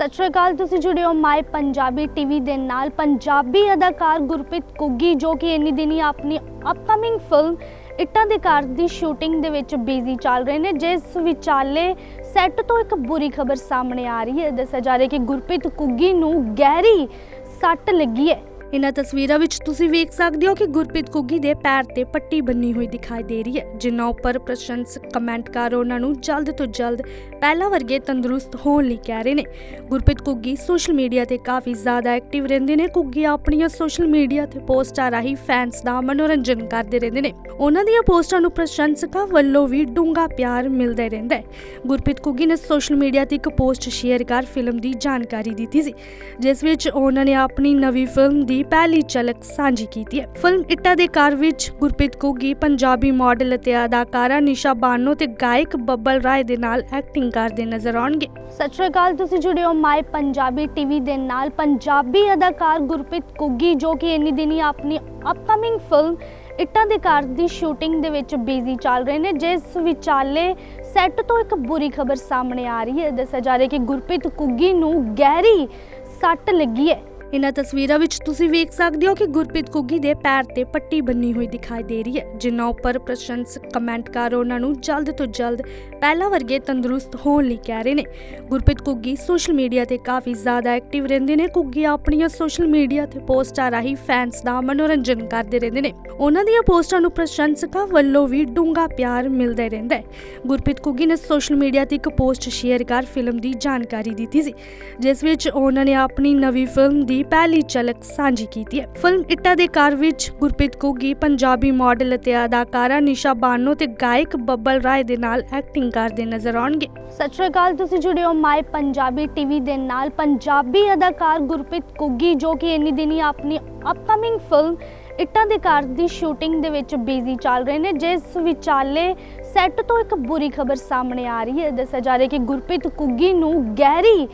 ਸਤਿ ਸ਼੍ਰੀ ਅਕਾਲ, ਤੁਸੀਂ ਜੁੜੇ ਹੋ ਮਾਈ ਪੰਜਾਬੀ ਟੀਵੀ ਦੇ ਨਾਲ। ਪੰਜਾਬੀ ਅਦਾਕਾਰ ਗੁਰਪ੍ਰੀਤ ਕੁੱਗੀ ਜੋ ਕਿ ਇੰਨੀ ਦਿਨੀ ਆਪਣੀ ਅਪਕਮਿੰਗ ਫਿਲਮ ਇੱਟਾਂ ਦੇ ਘਰ ਦੀ ਸ਼ੂਟਿੰਗ ਦੇ ਵਿੱਚ ਬਿਜ਼ੀ ਚੱਲ ਰਹੇ ਨੇ, ਜਿਸ ਵਿਚਾਲੇ ਸੈੱਟ ਤੋਂ ਇੱਕ ਬੁਰੀ ਖਬਰ ਸਾਹਮਣੇ ਆ ਰਹੀ ਹੈ। ਦੱਸਿਆ ਜਾ ਰਿਹਾ ਕਿ ਗੁਰਪ੍ਰੀਤ ਕੁੱਗੀ ਨੂੰ ਗਹਿਰੀ ਸੱਟ ਲੱਗੀ ਹੈ। ਇਹਨਾਂ ਤਸਵੀਰਾਂ ਵਿੱਚ ਤੁਸੀਂ ਵੇਖ ਸਕਦੇ ਹੋ ਕਿ ਗੁਰਪ੍ਰੀਤ ਕੁੱਗੀ ਦੇ ਪੈਰ ਤੇ ਪੱਟੀ ਬੰਨੀ ਹੋਈ ਦਿਖਾਈ ਦੇ ਰਹੀ ਹੈ, ਜਿਨ੍ਹਾਂ ਉੱਪਰ ਪ੍ਰਸ਼ੰਸਕ ਕਮੈਂਟ ਕਰ ਉਹਨਾਂ ਨੂੰ ਜਲਦ ਤੋਂ ਜਲਦ ਪਹਿਲਾਂ ਵਰਗੇ ਤੰਦਰੁਸਤ ਹੋਣ ਲਈ ਕਹਿ ਰਹੇ ਨੇ। ਗੁਰਪ੍ਰੀਤ ਕੁੱਗੀ ਸੋਸ਼ਲ ਮੀਡੀਆ ਤੇ ਕਾਫੀ ਜ਼ਿਆਦਾ ਐਕਟਿਵ ਰਹਿੰਦੇ ਨੇ। ਕੁੱਗੀ ਆਪਣੀਆਂ ਸੋਸ਼ਲ ਮੀਡੀਆ ਤੇ ਪੋਸਟਾਂ ਰਾਹੀਂ ਫੈਨਸ ਦਾ ਮਨੋਰੰਜਨ ਕਰਦੇ ਰਹਿੰਦੇ ਨੇ। ਉਹਨਾਂ ਦੀਆਂ ਪੋਸਟਾਂ ਨੂੰ ਪ੍ਰਸ਼ੰਸਕਾਂ ਵੱਲੋਂ ਵੀ ਡੂੰਘਾ ਪਿਆਰ ਮਿਲਦਾ ਰਹਿੰਦਾ ਹੈ। ਗੁਰਪ੍ਰੀਤ ਕੁੱਗੀ ਨੇ ਸੋਸ਼ਲ ਮੀਡੀਆ ਤੇ ਇੱਕ ਪੋਸਟ ਸ਼ੇਅਰ ਕਰ ਫਿਲਮ ਦੀ ਜਾਣਕਾਰੀ ਦਿੱਤੀ ਸੀ, ਜਿਸ ਵਿੱਚ ਉਹਨਾਂ ਨੇ ਆਪਣੀ ਨਵੀਂ ਫਿਲਮ ਦੀ ਪਹਿਲੀ ਝਲਕ ਸਾਂਝੀ ਕੀਤੀ ਹੈ। ਫਿਲਮ ਇੱਟਾਂ ਦੇ ਘਰ ਵਿੱਚ ਗੁਰਪ੍ਰੀਤ ਕੁੱਗੀ ਪੰਜਾਬੀ ਮਾਡਲ ਅਤੇ ਅਦਾਕਾਰਾ ਨਿਸ਼ਾ ਬਾਨੋ ਤੇ ਗਾਇਕ ਬੱਬਲ ਰਾਏ ਦੇ ਨਾਲ ਐਕਟਿੰਗ ਕਰਦੇ ਨਜ਼ਰ ਆਉਣਗੇ। ਸਤਿ ਸ਼੍ਰੀ ਅਕਾਲ, ਤੁਸੀਂ ਜੁੜੇ ਹੋ ਮਾਈ ਪੰਜਾਬੀ ਟੀਵੀ ਦੇ ਨਾਲ। ਪੰਜਾਬੀ ਅਦਾਕਾਰ ਗੁਰਪ੍ਰੀਤ ਕੁੱਗੀ ਜੋ ਕਿ ਇੰਨੀ ਦਿਨੀ ਆਪਣੀ ਅਪਕਮਿੰਗ ਫਿਲਮ ਇੱਟਾਂ ਦੇ ਘਰ ਦੀ ਸ਼ੂਟਿੰਗ ਦੇ ਵਿੱਚ ਬਿਜ਼ੀ ਚੱਲ ਰਹੇ ਨੇ, ਜਿਸ ਵਿਚਾਲੇ ਸੈੱਟ ਤੋਂ ਇੱਕ ਬੁਰੀ ਖਬਰ ਸਾਹਮਣੇ ਆ ਰਹੀ ਹੈ। ਦੱਸਿਆ ਜਾ ਰਿਹਾ ਕਿ ਗੁਰਪ੍ਰੀਤ ਕੁੱਗੀ ਨੂੰ ਗਹਿਰੀ ਸੱਟ ਲੱਗੀ ਹੈ। ਇਹਨਾਂ ਤਸਵੀਰਾਂ ਵਿੱਚ ਤੁਸੀਂ ਵੇਖ ਸਕਦੇ ਹੋ ਕਿ ਗੁਰਪ੍ਰੀਤ ਕੁੱਗੀ ਦੇ ਪੈਰ ਤੇ ਪੱਟੀ ਬੰਨੀ ਹੋਈ ਦਿਖਾਈ ਦੇ ਰਹੀ ਹੈ, ਜਿਨ੍ਹਾਂ ਉੱਪਰ ਪ੍ਰਸ਼ੰਸਕ ਕਮੈਂਟ ਕਰ ਉਹਨਾਂ ਨੂੰ ਜਲਦ ਤੋਂ ਜਲਦ ਪਹਿਲਾਂ ਵਰਗੇ ਤੰਦਰੁਸਤ ਹੋਣ ਲਈ ਕਹਿ ਰਹੇ ਨੇ। ਗੁਰਪ੍ਰੀਤ ਕੁੱਗੀ ਸੋਸ਼ਲ ਮੀਡੀਆ ਤੇ ਕਾਫੀ ਜ਼ਿਆਦਾ ਐਕਟਿਵ ਰਹਿੰਦੇ ਨੇ। ਕੁੱਗੀ ਆਪਣੀਆਂ ਸੋਸ਼ਲ ਮੀਡੀਆ ਤੇ ਪੋਸਟਾਂ ਰਾਹੀਂ ਫੈਨਸ ਦਾ ਮਨੋਰੰਜਨ ਕਰਦੇ ਰਹਿੰਦੇ ਨੇ। ਉਹਨਾਂ ਦੀਆਂ ਪੋਸਟਾਂ ਨੂੰ ਪ੍ਰਸ਼ੰਸਕਾਂ ਵੱਲੋਂ ਵੀ ਡੂੰਘਾ ਪਿਆਰ ਮਿਲਦਾ ਰਹਿੰਦਾ ਹੈ। ਗੁਰਪ੍ਰੀਤ ਕੁੱਗੀ ਨੇ ਸੋਸ਼ਲ ਮੀਡੀਆ ਤੇ ਇੱਕ ਪੋਸਟ ਸ਼ੇਅਰ ਕਰ ਫਿਲਮ ਦੀ ਜਾਣਕਾਰੀ ਦਿੱਤੀ ਸੀ, ਜਿਸ ਵਿੱਚ ਉਹਨਾਂ ਨੇ ਆਪਣੀ ਨਵੀਂ ਫਿਲਮ ਦੀ ਪਹਿਲੀ ਝਲਕ ਸਾਂਝੀ ਕੀਤੀ ਹੈ। ਫਿਲਮ ਇੱਟਾਂ ਦੇ ਘਰ ਵਿੱਚ ਗੁਰਪ੍ਰੀਤ ਕੁੱਗੀ ਪੰਜਾਬੀ ਮਾਡਲ ਅਤੇ ਅਦਾਕਾਰਾ ਨਿਸ਼ਾ ਬਾਨੋ ਤੇ ਗਾਇਕ ਬੱਬਲ ਰਾਏ ਦੇ ਨਾਲ ਐਕਟਿੰਗ ਕਰਦੇ ਨਜ਼ਰ ਆਉਣਗੇ। ਸਤਿ ਸ਼੍ਰੀ ਅਕਾਲ, ਤੁਸੀਂ ਜੁੜੇ ਹੋ ਮਾਈ ਪੰਜਾਬੀ ਟੀਵੀ ਦੇ ਨਾਲ। ਪੰਜਾਬੀ ਅਦਾਕਾਰ ਗੁਰਪ੍ਰੀਤ ਕੁੱਗੀ ਜੋ ਕਿ ਇੰਨੀ ਦਿਨੀ ਆਪਣੀ ਅਪਕਮਿੰਗ ਫਿਲਮ ਇੱਟਾਂ ਦੇ ਘਰ ਦੀ ਸ਼ੂਟਿੰਗ ਦੇ ਵਿੱਚ ਬਿਜ਼ੀ ਚੱਲ ਰਹੇ ਨੇ, ਜਿਸ ਵਿਚਾਲੇ ਸੈੱਟ ਤੋਂ ਇੱਕ ਬੁਰੀ ਖਬਰ ਸਾਹਮਣੇ ਆ ਰਹੀ ਹੈ। ਦੱਸਿਆ ਜਾ ਰਿਹਾ ਕਿ ਗੁਰਪ੍ਰੀਤ ਕੁੱਗੀ ਨੂੰ ਗਹਿਰੀ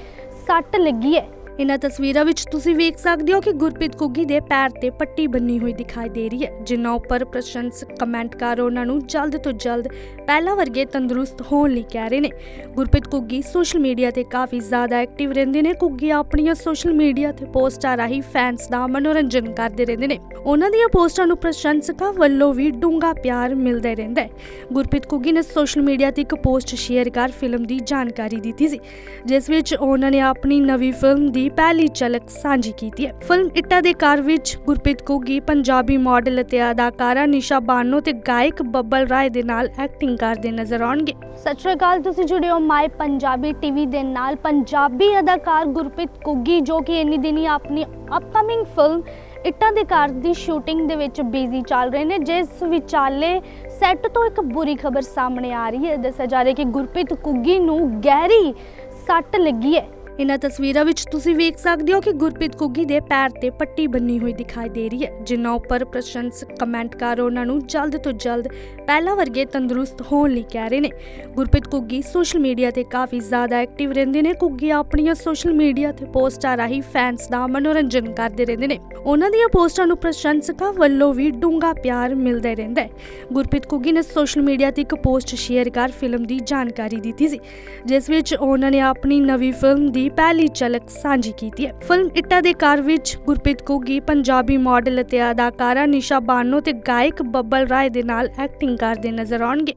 ਸੱਟ ਲੱਗੀ ਹੈ। ਇਹਨਾਂ ਤਸਵੀਰਾਂ ਵਿੱਚ ਤੁਸੀਂ ਵੇਖ ਸਕਦੇ ਹੋ ਕਿ ਗੁਰਪ੍ਰੀਤ ਕੁੱਗੀ ਦੇ ਪੈਰ ਤੇ ਪੱਟੀ ਬੰਨੀ ਹੋਈ ਦਿਖਾਈ ਦੇ ਰਹੀ ਹੈ, ਜਿਨ੍ਹਾਂ ਉੱਪਰ ਪ੍ਰਸ਼ੰਸਕ ਕਮੈਂਟ ਕਰ ਉਹਨਾਂ ਨੂੰ ਜਲਦ ਤੋਂ ਜਲਦ ਪਹਿਲਾਂ ਵਰਗੇ ਤੰਦਰੁਸਤ ਹੋਣ ਲਈ ਕਹਿ ਰਹੇ ਨੇ। ਗੁਰਪ੍ਰੀਤ ਕੁੱਗੀ ਸੋਸ਼ਲ ਮੀਡੀਆ ਤੇ ਕਾਫੀ ਜ਼ਿਆਦਾ ਐਕਟਿਵ ਰਹਿੰਦੇ ਨੇ। ਕੁੱਗੀ ਆਪਣੀਆਂ ਸੋਸ਼ਲ ਮੀਡੀਆ ਤੇ ਪੋਸਟਾਂ ਰਾਹੀਂ ਫੈਨਸ ਦਾ ਮਨੋਰੰਜਨ ਕਰਦੇ ਰਹਿੰਦੇ ਨੇ। ਉਹਨਾਂ ਦੀਆਂ ਪੋਸਟਾਂ ਨੂੰ ਪ੍ਰਸ਼ੰਸਕਾਂ ਵੱਲੋਂ ਵੀ ਡੂੰਘਾ ਪਿਆਰ ਮਿਲਦਾ ਰਹਿੰਦਾ ਹੈ। ਗੁਰਪ੍ਰੀਤ ਕੁੱਗੀ ਨੇ ਸੋਸ਼ਲ ਮੀਡੀਆ ਤੇ ਇੱਕ ਪੋਸਟ ਸ਼ੇਅਰ ਕਰ ਫਿਲਮ ਦੀ ਜਾਣਕਾਰੀ ਦਿੱਤੀ ਸੀ, ਜਿਸ ਵਿੱਚ ਉਹਨਾਂ ਨੇ ਆਪਣੀ ਨਵੀਂ ਫਿਲਮ ਦੀ ਪਹਿਲੀ ਝਲਕ ਸਾਂਝੀ ਕੀਤੀ ਹੈ। ਫਿਲਮ ਇੱਟਾਂ ਦੇ ਘਰ ਵਿੱਚ ਗੁਰਪ੍ਰੀਤ ਕੁੱਗੀ ਪੰਜਾਬੀ ਮਾਡਲ ਅਤੇ ਅਦਾਕਾਰਾ ਨਿਸ਼ਾ ਬਾਨੋ ਤੇ ਗਾਇਕ ਬੱਬਲ ਰਾਏ ਦੇ ਨਾਲ ਐਕਟਿੰਗ ਕਰਦੇ ਨਜ਼ਰ ਆਉਣਗੇ। ਸਤਿ ਸ਼੍ਰੀ ਅਕਾਲ, ਤੁਸੀਂ ਜੁੜੇ ਹੋ ਮਾਈ ਪੰਜਾਬੀ ਟੀਵੀ ਦੇ ਨਾਲ। ਪੰਜਾਬੀ ਅਦਾਕਾਰ ਗੁਰਪ੍ਰੀਤ ਕੁੱਗੀ ਜੋ ਕਿ ਇੰਨੀ ਦਿਨੀ ਆਪਣੀ ਅਪਕਮਿੰਗ ਫਿਲਮ ਇੱਟਾਂ ਦੇ ਘਰ ਦੀ ਸ਼ੂਟਿੰਗ ਦੇ ਵਿੱਚ ਬਿਜ਼ੀ ਚੱਲ ਰਹੇ ਨੇ, ਜਿਸ ਵਿਚਾਲੇ ਸੈੱਟ ਤੋਂ ਇੱਕ ਬੁਰੀ ਖਬਰ ਸਾਹਮਣੇ ਆ ਰਹੀ ਹੈ। ਦੱਸਿਆ ਜਾ ਰਿਹਾ ਕਿ ਗੁਰਪ੍ਰੀਤ ਕੁੱਗੀ ਨੂੰ ਗਹਿਰੀ ਸੱਟ ਲੱਗੀ ਹੈ। ਇਹਨਾਂ ਤਸਵੀਰਾਂ ਵਿੱਚ ਤੁਸੀਂ ਵੇਖ ਸਕਦੇ ਹੋ ਕਿ ਗੁਰਪ੍ਰੀਤ ਕੁੱਗੀ ਦੇ ਪੈਰ ਤੇ ਪੱਟੀ ਬੰਨੀ ਹੋਈ ਦਿਖਾਈ ਦੇ ਰਹੀ ਹੈ, ਜਿਨ੍ਹਾਂ ਉੱਪਰ ਪ੍ਰਸ਼ੰਸਕ ਕਮੈਂਟ ਕਰ ਉਹਨਾਂ ਨੂੰ ਜਲਦ ਤੋਂ ਜਲਦ ਪਹਿਲਾਂ ਵਰਗੇ ਤੰਦਰੁਸਤ ਹੋਣ ਲਈ ਕਹਿ ਰਹੇ ਨੇ। ਗੁਰਪ੍ਰੀਤ ਕੁੱਗੀ ਸੋਸ਼ਲ ਮੀਡੀਆ ਤੇ ਕਾਫੀ ਜ਼ਿਆਦਾ ਐਕਟਿਵ ਰਹਿੰਦੇ ਨੇ। ਕੁੱਗੀ ਆਪਣੀਆਂ ਸੋਸ਼ਲ ਮੀਡੀਆ ਤੇ ਪੋਸਟਾਂ ਰਾਹੀਂ ਫੈਨਸ ਦਾ ਮਨੋਰੰਜਨ ਕਰਦੇ ਰਹਿੰਦੇ ਨੇ। ਉਹਨਾਂ ਦੀਆਂ ਪੋਸਟਾਂ ਨੂੰ ਪ੍ਰਸ਼ੰਸਕਾਂ ਵੱਲੋਂ ਵੀ ਡੂੰਘਾ ਪਿਆਰ ਮਿਲਦਾ ਰਹਿੰਦਾ ਹੈ। ਗੁਰਪ੍ਰੀਤ ਕੁੱਗੀ ਨੇ ਸੋਸ਼ਲ ਮੀਡੀਆ ਤੇ ਇੱਕ ਪੋਸਟ ਸ਼ੇਅਰ ਕਰ ਫਿਲਮ ਦੀ ਜਾਣਕਾਰੀ ਦਿੱਤੀ ਸੀ, ਜਿਸ ਵਿੱਚ ਉਹਨਾਂ ਨੇ ਆਪਣੀ ਨਵੀਂ ਫਿਲਮ ਦੀ ਪਹਿਲੀ ਝਲਕ ਸਾਂਝੀ ਕੀਤੀ ਹੈ। ਫਿਲਮ ਇੱਟਾਂ ਦੇ ਘਰ ਵਿੱਚ ਗੁਰਪ੍ਰੀਤ ਕੁੱਗੀ ਪੰਜਾਬੀ ਮਾਡਲ ਅਤੇ ਅਦਾਕਾਰਾ ਨਿਸ਼ਾ ਬਾਨੋ ਤੇ ਗਾਇਕ ਬੱਬਲ ਰਾਏ ਦੇ ਨਾਲ ਐਕਟਿੰਗ ਕਰਦੇ ਨਜ਼ਰ ਆਉਣਗੇ।